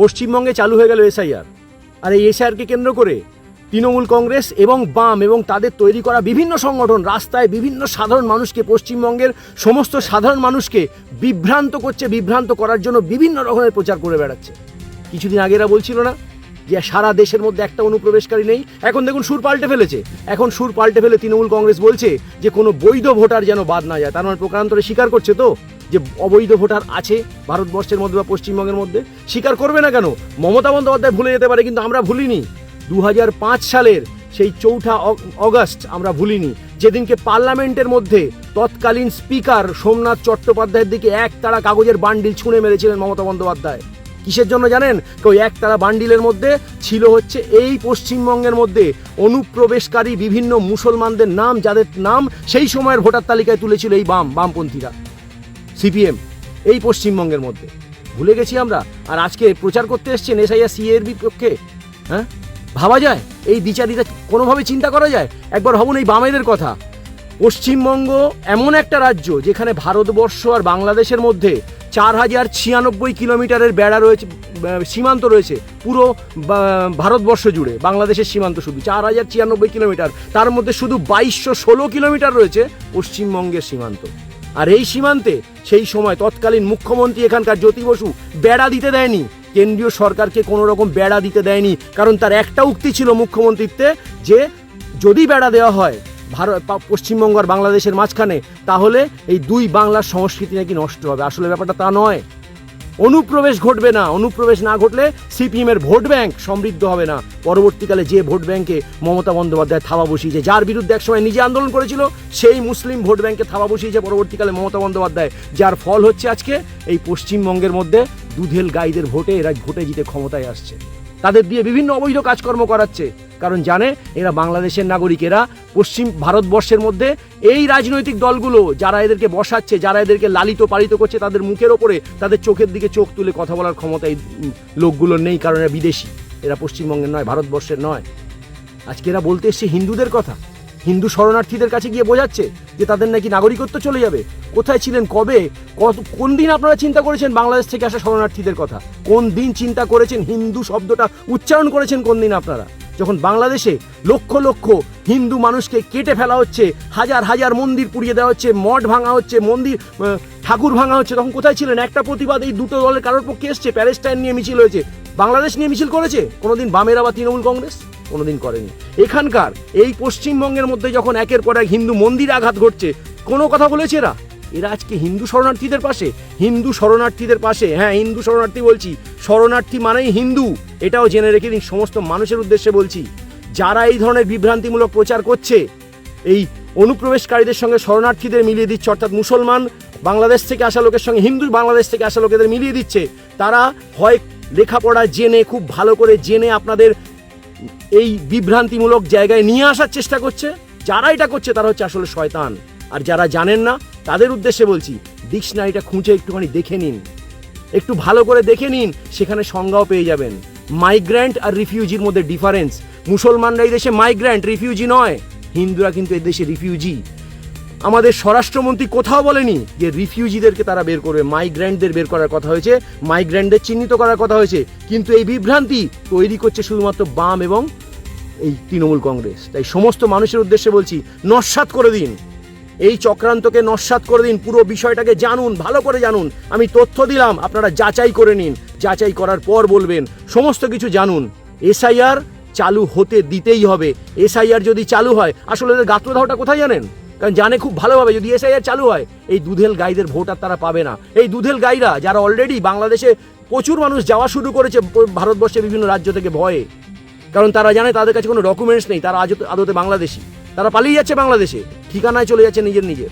পশ্চিমবঙ্গে চালু হয়ে গেল এসআইআর। আর এই এসআইআরকে কেন্দ্র করে তৃণমূল কংগ্রেস এবং বাম এবং তাদের তৈরি করা বিভিন্ন সংগঠন রাস্তায় বিভিন্ন সাধারণ মানুষকে, পশ্চিমবঙ্গের সমস্ত সাধারণ মানুষকে বিভ্রান্ত করছে, বিভ্রান্ত করার জন্য বিভিন্ন রকমের প্রচার করে বেড়াচ্ছে। কিছুদিন আগে এরা বলছিল না যে সারা দেশের মধ্যে একটা অনুপ্রবেশকারী নেই? এখন দেখুন সুর পাল্টে ফেলেছে। এখন সুর পাল্টে ফেলে তৃণমূল কংগ্রেস বলছে যে কোনো বৈধ ভোটার যেন বাদ না যায়। তার মানে প্রকারান্তরে স্বীকার করছে তো? যে অবৈধ ভোটার আছে ভারতবর্ষের মধ্যে বা পশ্চিমবঙ্গের মধ্যে, স্বীকার করবে না কেন? মমতা বন্দ্যোপাধ্যায় ভুলে যেতে পারে, কিন্তু আমরা ভুলিনি। দু হাজার পাঁচ সালের সেই চৌঠা অগস্ট আমরা ভুলিনি। যেদিনকে পার্লামেন্টের মধ্যে তৎকালীন স্পিকার সোমনাথ চট্টোপাধ্যায়ের দিকে এক তারা কাগজের বান্ডিল ছুঁড়ে মেরেছিলেন মমতা বন্দ্যোপাধ্যায়। কিসের জন্য জানেন? ওই এক তারা বান্ডিলের মধ্যে ছিল হচ্ছে এই পশ্চিমবঙ্গের মধ্যে অনুপ্রবেশকারী বিভিন্ন মুসলমানদের নাম, যাদের নাম সেই সময়ের ভোটার তালিকায় তুলেছিল এই বাম, বামপন্থীরা। সিপিএম, এই পশ্চিমবঙ্গের মধ্যে। ভুলে গেছি আমরা, আর আজকে প্রচার করতে এসছেন এসআইআর সি এর বিপক্ষে হ্যাঁ? ভাবা যায়? এই বিচারিতা কোনোভাবে চিন্তা করা যায়? একবার ভাবুন এই বামেদের কথা। পশ্চিমবঙ্গ এমন একটা রাজ্য যেখানে ভারতবর্ষ আর বাংলাদেশের মধ্যে চার হাজার ছিয়ানব্বই কিলোমিটারের বেড়া রয়েছে সীমান্ত রয়েছে, পুরো ভারতবর্ষ জুড়ে, বাংলাদেশের সীমান্ত শুধু চার হাজার ছিয়ানব্বই কিলোমিটার। তার মধ্যে শুধু বাইশশো ষোলো কিলোমিটার রয়েছে পশ্চিমবঙ্গের সীমান্ত। আর এই সীমান্তে সেই সময় তৎকালীন মুখ্যমন্ত্রী এখানকার জ্যোতি বসু বেড়া দিতে দেয়নি। কেন্দ্রীয় সরকারকে কোনো রকম বেড়া দিতে দেয়নি, কারণ তার একটা উক্তি ছিল মুখ্যমন্ত্রীত্বে যে যদি বেড়া দেওয়া হয় ভারত পশ্চিমবঙ্গ আর বাংলাদেশের মাঝখানে, তাহলে এই দুই বাংলার সংস্কৃতি নাকি নষ্ট হবে। আসলে ব্যাপারটা তা নয়। অনুপ্রবেশ ঘটবে না। অনুপ্রবেশ না ঘটলে সিপিএমের ভোট ব্যাংক সমৃদ্ধ হবে না। পরবর্তীকালে যে ভোট ব্যাংকে মমতা বন্দ্যোপাধ্যায় থাবা বসিয়েছে, যার বিরুদ্ধে একসময় নিজে আন্দোলন করেছিল, সেই মুসলিম ভোট ব্যাংকে থাবা বসিয়েছে পরবর্তীকালে মমতা বন্দ্যোপাধ্যায়। যার ফল হচ্ছে আজকে এই পশ্চিমবঙ্গের মধ্যে দুধেল গাইদের ভোটে এরা ভোটে জিতে ক্ষমতায় আসছে। তাদের দিয়ে বিভিন্ন অবৈধ কাজকর্ম করাচ্ছে। কারণ জানে এরা বাংলাদেশের নাগরিক, এরা পশ্চিম ভারতবর্ষের মধ্যে এই রাজনৈতিক দলগুলো যারা এদেরকে বসাচ্ছে, যারা এদেরকে লালিত পালিত করছে, তাদের মুখের ওপরে, তাদের চোখের দিকে চোখ তুলে কথা বলার ক্ষমতা এই লোকগুলোর নেই কারণ এরা বিদেশি। এরা পশ্চিমবঙ্গের নয়, ভারতবর্ষের নয়। আজকে এরা বলতে এসছে হিন্দুদের কথা। হিন্দু শরণার্থীদের কাছে গিয়ে বোঝাচ্ছে যে তাদের নাকি নাগরিকত্ব চলে যাবে। কোথায় ছিলেন, কবে, কত, কোন দিন আপনারা চিন্তা করেছেন বাংলাদেশ থেকে আসা শরণার্থীদের কথা? কোন দিন চিন্তা করেছেন হিন্দু শব্দটা উচ্চারণ করেছেন কোন দিন আপনারা? যখন বাংলাদেশে লক্ষ লক্ষ হিন্দু মানুষকে কেটে ফেলা হচ্ছে, হাজার হাজার মন্দির পুড়িয়ে দেওয়া হচ্ছে, মঠ ভাঙা হচ্ছে, মন্দির ঠাকুর ভাঙা হচ্ছে, তখন কোথায় ছিলেন? একটা প্রতিবাদ এই দুটো দলের কারোর পক্ষে এসছে? প্যালেস্টাইন নিয়ে মিছিল হয়েছে। বাংলাদেশ নিয়ে মিছিল করেছে? কোনোদিন বামেরা বা তৃণমূল কংগ্রেস? কোনোদিন করেনি। এখানকার, এই পশ্চিমবঙ্গের মধ্যে যখন একের পর এক হিন্দু মন্দির আঘাত ঘটছে, কোনো কথা বলেছে এরা? এরা আজকে হিন্দু শরণার্থীদের পাশে। হিন্দু শরণার্থীদের পাশে। হ্যাঁ হিন্দু শরণার্থী বলছি। শরণার্থী মানেই হিন্দু। এটাও জেনে রেখে দিন, সমস্ত মানুষের উদ্দেশ্যে বলছি। যারা এই ধরনের বিভ্রান্তিমূলক প্রচার করছে, এই অনুপ্রবেশকারীদের সঙ্গে শরণার্থীদের মিলিয়ে দিচ্ছে, অর্থাৎ মুসলমান বাংলাদেশ থেকে আসা লোকের সঙ্গে, হিন্দু বাংলাদেশ থেকে আসা লোকেদের মিলিয়ে দিচ্ছে, তারা হয় লেখাপড়া জেনে, খুব ভালো করে জেনে আপনাদের এই বিভ্রান্তিমূলক জায়গায় নিয়ে আসার চেষ্টা করছে। যারা এটা করছে, তারা হচ্ছে আসলে শয়তান। আর যারা জানেন না, তাদের উদ্দেশ্যে বলছি, ডিকশনারিটা খুঁজে একটুখানি দেখে নিন। একটু ভালো করে দেখে নিন, সেখানে সংজ্ঞাও পেয়ে যাবেন। মাইগ্র্যান্ট আর রিফিউজির মধ্যে ডিফারেন্স। মুসলমানরা এই দেশে মাইগ্র্যান্ট, রিফিউজি নয়। হিন্দুরা কিন্তু এই দেশে রিফিউজি। আমাদের স্বরাষ্ট্রমন্ত্রী কোথাও বলেনি যে রিফিউজিদেরকে তারা বের করবে। মাইগ্র্যান্টদের বের করার কথা হয়েছে, মাইগ্র্যান্টদের চিহ্নিত করার কথা হয়েছে। কিন্তু এই বিভ্রান্তি তৈরি করছে শুধুমাত্র বাম এবং এই তৃণমূল কংগ্রেস। তাই সমস্ত মানুষের উদ্দেশ্যে বলছি, নস্বাত করে দিন। এই চক্রান্তকে নস্বাত করে দিন, পুরো বিষয়টাকে জানুন, ভালো করে জানুন। আমি তথ্য দিলাম, আপনারা যাচাই করে নিন। যাচাই করার পর বলবেন, সমস্ত কিছু জানুন। এসআইআর চালু হতে দিতেই হবে। এসআইআর যদি চালু হয়, আসলে এদের গাত্রদাহটা কোথায় জানেন? কারণ জানে খুব ভালোভাবে যদি এসআইআর চালু হয়, এই দুধেল গাইদের ভোট আর তারা পাবে না। এই দুধেল গাইরা যারা অলরেডি বাংলাদেশে প্রচুর মানুষ যাওয়া শুরু করেছে, ভারতবর্ষের বিভিন্ন রাজ্য থেকে ভয়ে, কারণ তারা জানে তাদের কাছে কোনো ডকুমেন্টস নেই, তারা আদতে বাংলাদেশি। তারা পালিয়ে যাচ্ছে বাংলাদেশে। ঠিকানায় চলে যাচ্ছে নিজের নিজের।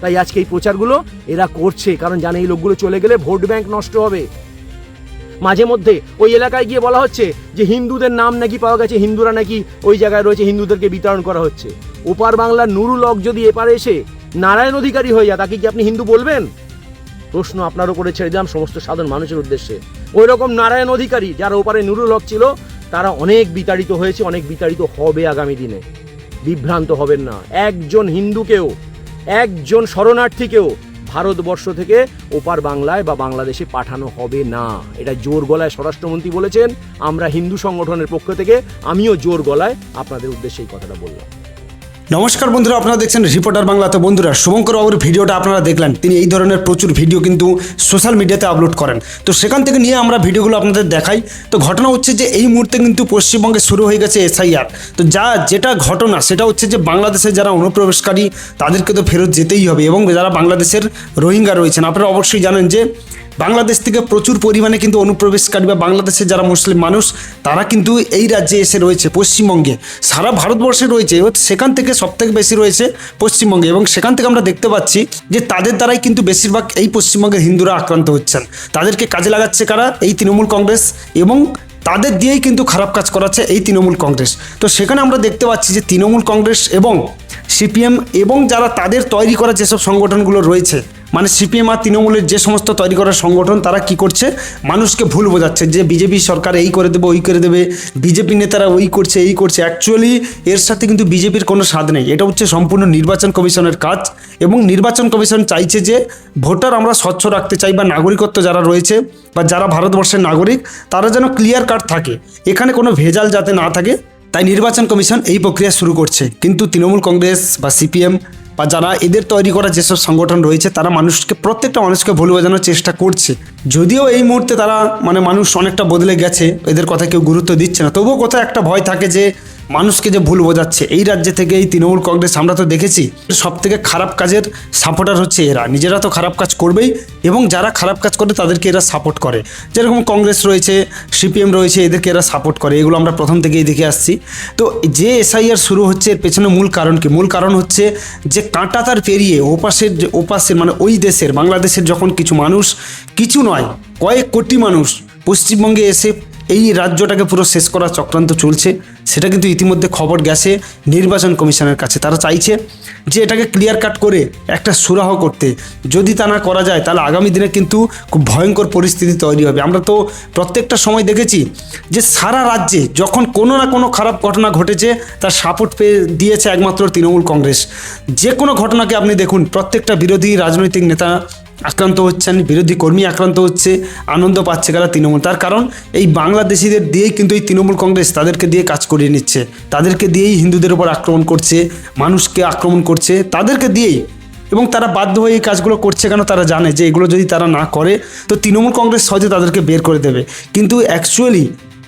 তাই আজকে এই প্রচারগুলো এরা করছে, কারণ জানে এই লোকগুলো চলে গেলে ভোট ব্যাংক নষ্ট হবে। মাঝে মধ্যে ওই এলাকায় গিয়ে বলা হচ্ছে যে হিন্দুদের নাম নাকি পাওয়া গেছে, হিন্দুরা নাকি ওই জায়গায় রয়েছে, হিন্দুদেরকে বিতরণ করা হচ্ছে। ওপার বাংলার নুরুল হক যদি এপারে এসে নারায়ণ অধিকারী হয়ে যায়, তাকে কি আপনি হিন্দু বলবেন? প্রশ্ন আপনার উপরে ছেড়ে দিলাম সমস্ত সাধারণ মানুষের উদ্দেশ্যে। ওই রকম নারায়ণ অধিকারী, যারা ওপারে নুরুল হক ছিল, তারা অনেক বিতাড়িত হয়েছে, অনেক বিতাড়িত হবে আগামী দিনে। বিভ্রান্ত হবেন না। একজন হিন্দুকেও, একজন শরণার্থীকেও ভারতবর্ষ থেকে ওপার বাংলায় বা বাংলাদেশে পাঠানো হবে না। এটা জোর গলায় স্বরাষ্ট্রমন্ত্রী বলেছেন, আমরা হিন্দু সংগঠনের পক্ষ থেকে, আমিও জোর গলায় আপনাদের উদ্দেশ্যে এই কথাটা বললাম। নমস্কার বন্ধুরা, আপনারা দেখছেন রিপোর্টার বাংলা তো বন্ধুরা, শুভঙ্কর বাবুর ভিডিওটা আপনারা দেখলেন। তিনি এই ধরনের প্রচুর ভিডিও কিন্তু সোশ্যাল মিডিয়াতে আপলোড করেন। তো সেখান থেকে নিয়ে আমরা ভিডিওগুলো আপনাদের দেখাই। তো ঘটনা হচ্ছে যে, এই মুহূর্তে কিন্তু পশ্চিমবঙ্গে শুরু হয়ে গেছে এসআইআর তো যা, যেটা ঘটনা, সেটা হচ্ছে যে বাংলাদেশে যারা অনুপ্রবেশকারী, তাদেরকে তো ফেরত যেতেই হবে। এবং যারা বাংলাদেশের রোহিঙ্গা রয়েছেন, আপনারা অবশ্যই জানেন যে বাংলাদেশ থেকে প্রচুর পরিমাণে কিন্তু অনুপ্রবেশকারী বা বাংলাদেশের যারা মুসলিম মানুষ, তারা কিন্তু এই রাজ্যে এসে রয়েছে, পশ্চিমবঙ্গে। সারা ভারতবর্ষে রয়েছে সেখান থেকে সবথেকে বেশি রয়েছে পশ্চিমবঙ্গে এবং সেখান থেকে আমরা দেখতে পাচ্ছি যে তাদের দ্বারাই কিন্তু বেশিরভাগ এই পশ্চিমবঙ্গের হিন্দুরা আক্রান্ত হচ্ছেন। তাদেরকে কাজে লাগাচ্ছে কারা? এই তৃণমূল কংগ্রেস এবং তাদের দিয়েই কিন্তু খারাপ কাজ করাচ্ছে এই তৃণমূল কংগ্রেস। তো সেখানে আমরা দেখতে পাচ্ছি যে তৃণমূল কংগ্রেস এবং সিপিএম এবং যারা তাদের তৈরি করা যেসব সংগঠনগুলো রয়েছে মানে সিপিএম আর তৃণমূলের যে সমস্ত তৈরি করা সংগঠন, তারা কি করছে? মানুষকে ভুল বোঝাচ্ছে যে বিজেপি সরকার এই করে দেবে, ওই করে দেবে, বিজেপি নেতারা ওই করছে, এই করছে। অ্যাকচুয়ালি এর সাথে কিন্তু বিজেপির কোনো স্বাদ নেই। এটা হচ্ছে সম্পূর্ণ নির্বাচন কমিশনের কাজ এবং নির্বাচন কমিশন চাইছে যে ভোটার আমরা স্বচ্ছ রাখতে চাই বা নাগরিকত্ব যারা রয়েছে বা যারা ভারতবর্ষের নাগরিক, তারা যেন ক্লিয়ার কার্ড থাকে। এখানে কোনো ভেজাল যাতে না থাকে তাই নির্বাচন কমিশন এই প্রক্রিয়া শুরু করছে। কিন্তু তৃণমূল কংগ্রেস বা সিপিএম বা যারা এদের তৈরি করা যেসব সংগঠন রয়েছে, তারা মানুষকে, প্রত্যেকটা মানুষকে ভুল বোঝানোর চেষ্টা করছে। যদিও এই মুহূর্তে তারা মানে মানুষ অনেকটা বদলে গেছে, এদের কথা কেউ গুরুত্ব দিচ্ছে না। তবুও কোথাও একটা ভয় থাকে যে মানুষকে যে ভুল বোঝাচ্ছে, এই রাজ্যে থেকে এই তৃণমূল কংগ্রেস, আমরা তো দেখেছি সব থেকে খারাপ কাজের সাপোর্টার হচ্ছে এরা। নিজেরা তো খারাপ কাজ করবেই এবং যারা খারাপ কাজ করে তাদেরকে এরা সাপোর্ট করে। যেরকম কংগ্রেস রয়েছে, সিপিএম রয়েছে, এদেরকে এরা সাপোর্ট করে। এগুলো আমরা প্রথম থেকেই দেখে আসছি। তো যে এসআইআর শুরু হচ্ছে, এর পেছনে মূল কারণ কি? মূল কারণ হচ্ছে যে কাঁটা তার পেরিয়ে ওপাশের যে, ওপাশের মানে ওই দেশের, বাংলাদেশের যখন কিছু মানুষ, কিছু নয়, কয়েক কোটি মানুষ পশ্চিমবঙ্গে এসে এই রাজ্যটাকে পুরো শেষ করার চক্রান্ত চলছে, সেটা কিন্তু ইতিমধ্যে খবর গেছে নির্বাচন কমিশনের কাছে। তারা চাইছে যে এটাকে ক্লিয়ার কাট করে একটা সুরাহ করতে। যদি তা না করা যায়, তাহলে আগামী দিনে কিন্তু খুব ভয়ঙ্কর পরিস্থিতি তৈরি হবে। আমরা তো প্রত্যেকটা সময় দেখেছি যে সারা রাজ্যে যখন কোনো না কোনো খারাপ ঘটনা ঘটেছে, তার সাপোর্ট পেয়ে দিয়েছে একমাত্র তৃণমূল কংগ্রেস। যে কোনো ঘটনাকে আপনি দেখুন, প্রত্যেকটা বিরোধী রাজনৈতিক নেতা আক্রান্ত হচ্ছেন, বিরোধী কর্মী আক্রান্ত হচ্ছে, আনন্দ পাচ্ছে কারা তৃণমূল? তার কারণ এই বাংলাদেশিদের দিয়েই কিন্তু এই তৃণমূল কংগ্রেস তাদেরকে দিয়ে কাজ করিয়ে নিচ্ছে। তাদেরকে দিয়েই হিন্দুদের উপর আক্রমণ করছে, মানুষকে আক্রমণ করছে, তাদেরকে দিয়েই। এবং তারা বাধ্য হয়ে এই কাজগুলো করছে কেন তারা জানে যে এগুলো যদি তারা না করে, তো তৃণমূল কংগ্রেস সহজে তাদেরকে বের করে দেবে। কিন্তু অ্যাকচুয়ালি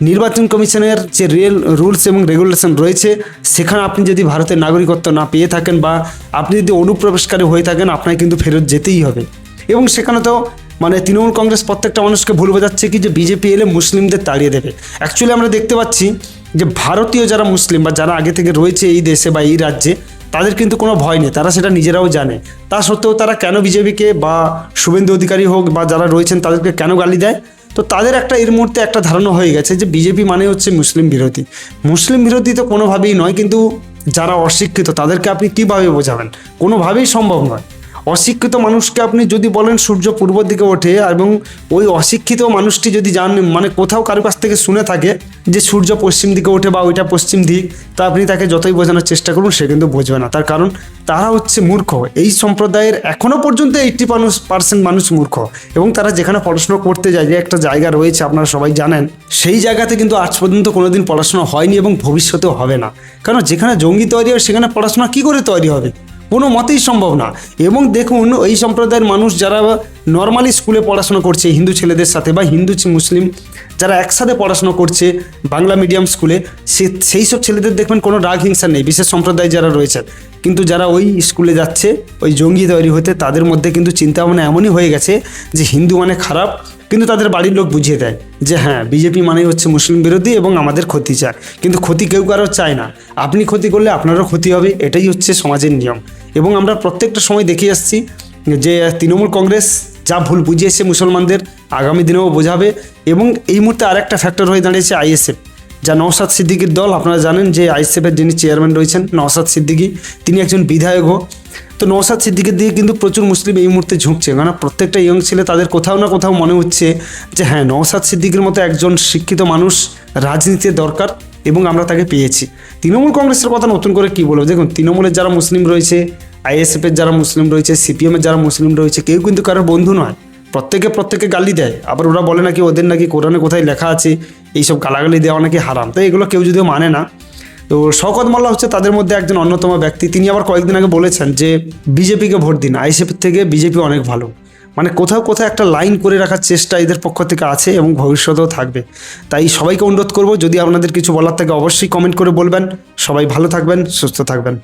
নির্বাচন কমিশনের যে রিয়েল রুলস এবং রেগুলেশন রয়েছে, সেখানে আপনি যদি ভারতের নাগরিকত্ব না পেয়ে থাকেন বা আপনি যদি অনুপ্রবেশকারী হয়ে থাকেন, আপনাকে কিন্তু ফেরত যেতেই হবে। এবং সেখানে তো মানে তৃণমূল কংগ্রেস প্রত্যেকটা মানুষকে ভুল বোঝাচ্ছে কি যে বিজেপি এলে মুসলিমদের তাড়িয়ে দেবে। অ্যাকচুয়ালি আমরা দেখতে পাচ্ছি যে ভারতীয় যারা মুসলিম বা যারা আগে থেকে রয়েছে এই দেশে বা এই রাজ্যে, তাদের কিন্তু কোনো ভয় নেই, তারা সেটা নিজেরাও জানে। তা সত্ত্বেও তারা কেন বিজেপিকে বা শুভেন্দু অধিকারী হোক বা যারা রয়েছেন তাদেরকে কেন গালি দেয়? তো তাদের একটা এর মুহূর্তে একটা ধারণা হয়ে গেছে যে বিজেপি মানে হচ্ছে মুসলিম বিরোধী। মুসলিম বিরোধী তো কোনোভাবেই নয়, কিন্তু যারা অশিক্ষিত তাদেরকে আপনি কীভাবে বোঝাবেন? কোনোভাবেই সম্ভব নয়। অশিক্ষিত মানুষকে আপনি যদি বলেন সূর্য পূর্ব দিকে ওঠে এবং ওই অশিক্ষিত মানুষটি যদি জান মানে কোথাও কারও কাছ থেকে শুনে থাকে যে সূর্য পশ্চিম দিকে ওঠে বা ওইটা পশ্চিম দিক, তা আপনি তাকে যতই বোঝানোর চেষ্টা করুন সে কিন্তু বুঝবে না। তার কারণ তারা হচ্ছে মূর্খ। এই সম্প্রদায়ের এখনও পর্যন্ত এইটটি মানুষ পার্সেন্ট মানুষ মূর্খ। এবং তারা যেখানে পড়াশোনা করতে যায়, যে একটা জায়গা রয়েছে, আপনারা সবাই জানেন, সেই জায়গাতে কিন্তু আজ পর্যন্ত কোনোদিন পড়াশোনা হয়নি এবং ভবিষ্যতেও হবে না। কারণ যেখানে জঙ্গি তৈরি হয়, সেখানে পড়াশোনা কী করে তৈরি হবে? কোনো মতেই সম্ভব না। এবং দেখুন, এই সম্প্রদায়ের মানুষ যারা নর্মালি স্কুলে পড়াশোনা করছে, হিন্দু ছেলেদের সাথে বা হিন্দু মুসলিম যারা একসাথে পড়াশোনা করছে বাংলা মিডিয়াম স্কুলে সে সেই সব ছেলেদের দেখবেন কোনো রাগ হিংসা নেই, বিশেষ সম্প্রদায় যারা রয়েছেন কিন্তু যারা ওই স্কুলে যাচ্ছে, ওই জঙ্গি তৈরি হতে, তাদের মধ্যে কিন্তু চিন্তা ভাবনা এমনই হয়ে গেছে যে হিন্দু মানে খারাপ, কিন্তু তাদের বাড়ির লোক বুঝিয়ে দেয় যে হ্যাঁ বিজেপি মানেই হচ্ছে মুসলিম বিরোধী এবং আমাদের ক্ষতি চায়। কিন্তু ক্ষতি কেউ কারও চায় না। আপনি ক্ষতি করলে আপনারও ক্ষতি হবে, এটাই হচ্ছে সমাজের নিয়ম। এবং আমরা প্রত্যেকটা সময় দেখে আসছি যে তৃণমূল কংগ্রেস যা ভুল বুঝিয়েছে মুসলমানদের, আগামী দিনেও বোঝাবে। এবং এই মুহূর্তে আরেকটা ফ্যাক্টর হয়ে দাঁড়িয়েছে আইএসএফ। যা নওসাদ সিদ্দিকির দল। আপনারা জানেন যে আইএসএফের যিনি চেয়ারম্যান রয়েছেন নওসাদ সিদ্দিকি, তিনি একজন বিধায়কও। তো নওসাদ সিদ্দিকের দিকে কিন্তু প্রচুর মুসলিম এই মুহূর্তে ঝুঁকছে। কারণ প্রত্যেকটা ইয়ং ছেলে তাদের কোথাও না কোথাও মনে হচ্ছে যে হ্যাঁ নওসাদ সিদ্দিকের মতো একজন শিক্ষিত মানুষ রাজনীতিতে দরকার এবং আমরা তাকে পেয়েছি। তৃণমূল কংগ্রেসের কথা নতুন করে কি বলব? দেখুন, তৃণমূলের যারা মুসলিম রয়েছে, আইএসএফের যারা মুসলিম রয়েছে, সিপিএমের যারা মুসলিম রয়েছে, কেউ কিন্তু কারোর বন্ধু নয়। প্রত্যেকে প্রত্যেকে গালি দেয়। আবার ওরা বলে নাকি ওদের নাকি কোরআনে কোথায় লেখা আছে, এইসব গালাগালি দেওয়া নাকি হারাম। তো এগুলো কেউ যদিও মানে না। তো শওকত মোল্লা হচ্ছে তাদের মধ্যে একজন অন্যতম ব্যক্তি। তিনি আবার কয়েকদিন আগে বলেছেন যে, বিজেপিকে ভোট দিন। আইএসএফের থেকে বিজেপি অনেক ভালো। মানে কোথাও কোথাও একটা লাইন করে রাখার চেষ্টা এদের পক্ষ থেকে আছে এবং ভবিষ্যতেও থাকবে। তাই সবাইকে অনুরোধ করব, যদি আপনাদের কিছু বলার থাকে অবশ্যই কমেন্ট করে বলবেন। সবাই ভালো থাকবেন, সুস্থ থাকবেন।